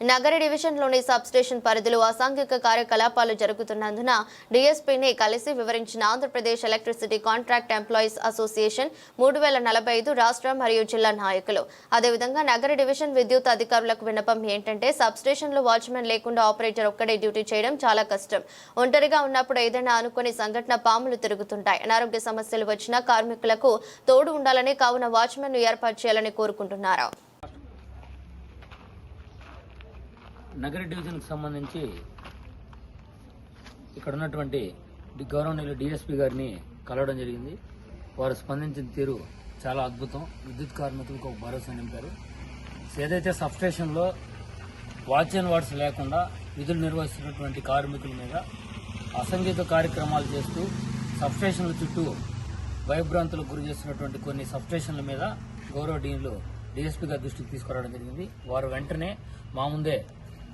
నగర డివిజన్లోని sub station పరిధిలో అసాంఘిక కార్యకలాపాలు జరుగుతున్నందున డీఎస్పీని కలిసి వివరించిన Andhra Pradesh electricity contract employees association మూడు వేల నలభై ఐదు రాష్ట్ర మరియు జిల్లా నాయకులు. అదేవిధంగా నగర డివిజన్ విద్యుత్ అధికారులకు విన్నపం ఏంటంటే సబ్ స్టేషన్లో వాచ్మెన్ లేకుండా ఆపరేటర్ ఒక్కడే డ్యూటీ చేయడం చాలా కష్టం. ఒంటరిగా ఉన్నప్పుడు ఏదైనా అనుకుని సంఘటన పాములు తిరుగుతుంటాయి. అనారోగ్య సమస్యలు వచ్చినా కార్మికులకు తోడు ఉండాలని కావున వాచ్మెన్ను ఏర్పాటు చేయాలని కోరుకుంటున్నారు? నగర డివిజన్కి సంబంధించి ఇక్కడ ఉన్నటువంటి గౌరవనీయులు డిఎస్పీ గారిని కలవడం జరిగింది. వారు స్పందించిన తీరు చాలా అద్భుతం. విద్యుత్ కార్మికులకు ఒక భరోసా నింపారు. ఏదైతే సబ్స్టేషన్లో వాచ్ అండ్ వార్డ్స్ లేకుండా విధులు నిర్వహిస్తున్నటువంటి కార్మికుల మీద అసంగీత కార్యక్రమాలు చేస్తూ సబ్స్టేషన్ల చుట్టూ భయభ్రాంతులకు గురి చేస్తున్నటువంటి కొన్ని సబ్స్టేషన్ల మీద గౌరవ డీన్లు డీఎస్పీ గారి దృష్టికి తీసుకురావడం జరిగింది. వారు వెంటనే మా ముందే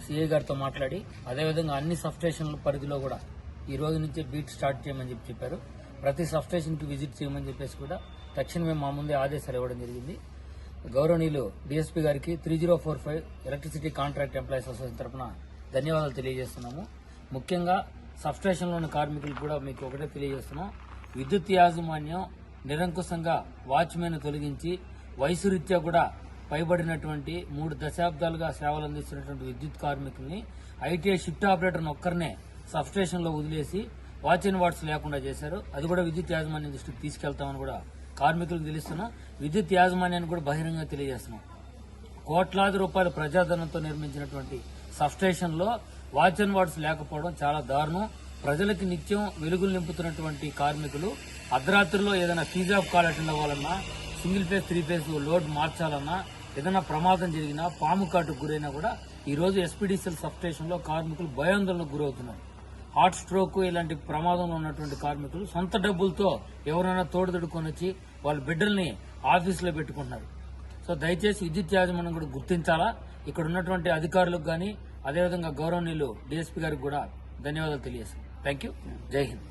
సిఐ గారితో మాట్లాడి అదేవిధంగా అన్ని సబ్స్టేషన్ల పరిధిలో కూడా ఈ రోజు నుంచే బీట్ స్టార్ట్ చేయమని చెప్పి చెప్పారు. ప్రతి సబ్స్టేషన్కి విజిట్ చేయమని చెప్పేసి కూడా తక్షణమే మా ముందే ఆదేశాలు ఇవ్వడం జరిగింది. గౌరవనీయులు డిఎస్పీ గారికి three zero four five electricity contract employees association తరఫున ధన్యవాదాలు తెలియజేస్తున్నాము. ముఖ్యంగా సబ్స్టేషన్లోని కార్మికులు కూడా మీకు ఒకటే తెలియజేస్తున్నాం. విద్యుత్ యాజమాన్యం నిరంకుశంగా వాచ్మెన్ తొలగించి వయసు రీత్యా కూడా పైబడినటువంటి మూడు దశాబ్దాలుగా సేవలు అందిస్తున్నటువంటి విద్యుత్ కార్మికుల్ని ఐటీఐ షిఫ్ట్ ఆపరేటర్ ఒక్కరినే సబ్స్టేషన్లో వదిలేసి వాచ్ అండ్ వాట్స్ లేకుండా చేశారు. అది కూడా విద్యుత్ యాజమాన్యం దృష్టికి తీసుకెళ్తామని కూడా కార్మికులకు తెలుస్తున్నాం. విద్యుత్ యాజమాన్యాన్ని కూడా బహిరంగంగా తెలియజేస్తున్నాం. కోట్లాది రూపాయల ప్రజాధనంతో నిర్మించినటువంటి సబ్స్టేషన్లో వాచ్ అండ్ వాట్స్ లేకపోవడం చాలా దారుణం. ప్రజలకి నిత్యం వెలుగులు నింపుతున్నటువంటి కార్మికులు అర్ధరాత్రిలో ఏదైనా ఫీజ్ ఆఫ్ కాల్ అటెండ్ అవ్వాలన్నా single phase three phase load మార్చాలన్నా ఏదైనా ప్రమాదం జరిగినా పాము కాటుకు గురైనా కూడా ఈరోజు ఎస్పీడీసీఎల్ సబ్ స్టేషన్లో కార్మికులు భయాందోళనకు గురవుతున్నారు. హార్ట్ స్ట్రోక్ ఇలాంటి ప్రమాదంలో ఉన్నటువంటి కార్మికులు సొంత డబ్బులతో ఎవరైనా తోడుదొడుకొని వచ్చి వాళ్ళ బిడ్డల్ని ఆఫీసులో పెట్టుకుంటున్నారు. సో దయచేసి విద్యుత్ యాజమాన్యం కూడా గుర్తించాలా? ఇక్కడ ఉన్నటువంటి అధికారులకు కానీ అదేవిధంగా గౌరవనీయులు డిఎస్పీ గారికి కూడా ధన్యవాదాలు తెలియజేస్తాం థ్యాంక్ యూ జై హింద్.